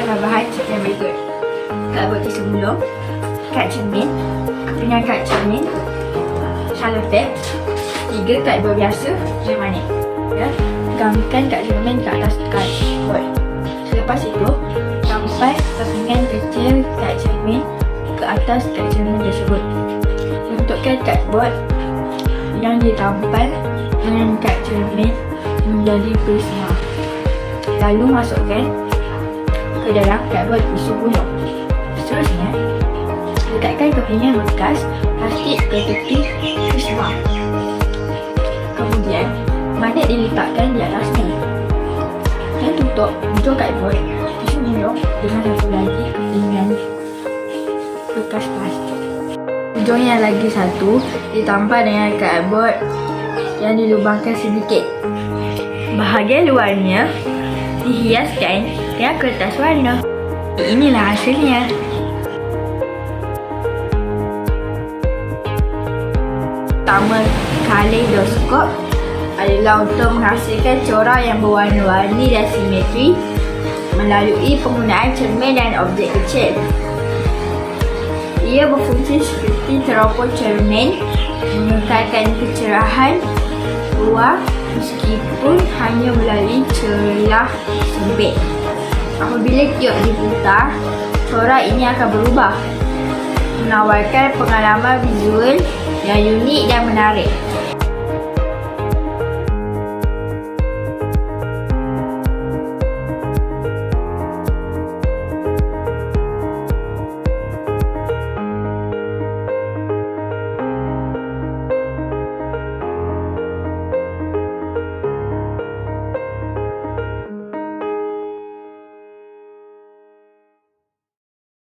bahan seperti yang berikut. Kad buat sebelum, kad cermin, penyangkat cermin, selotip, tiga kad buat biasa, cermin Ya, gangkan kad cermin ke atas kad buat. Selepas itu, sampai sampingan kecil kad cermin ke atas kad cermin tersebut. Bentukkan kad buat yang ditampal dengan kad cermin menjadi prisma. Lalu masukkan ke dalam kadbot isu gunung. Seterusnya, lekatkan kepingan bekas plastik ke tepi prisma. Kemudian, magnet diletakkan di atasnya. Dan tutup hujung kadbot isu gunung dengan satu lagi kepingan bekas plastik. Hujung yang lagi satu ditampal dengan kadbot yang dilubangkan sedikit. Bahagian luarnya dihiaskan dengan kertas warna. Inilah hasilnya. Pertama, kaleidoskop adalah untuk menghasilkan corak yang berwarna-warni dan simetri melalui penggunaan cermin dan objek kecil. Ia berfungsi seperti teropong cermin mengekalkan kecerahan luar meskipun hanya melalui celah sempit. Apabila kiok diputar, corak ini akan berubah menawarkan pengalaman visual yang unik dan menarik.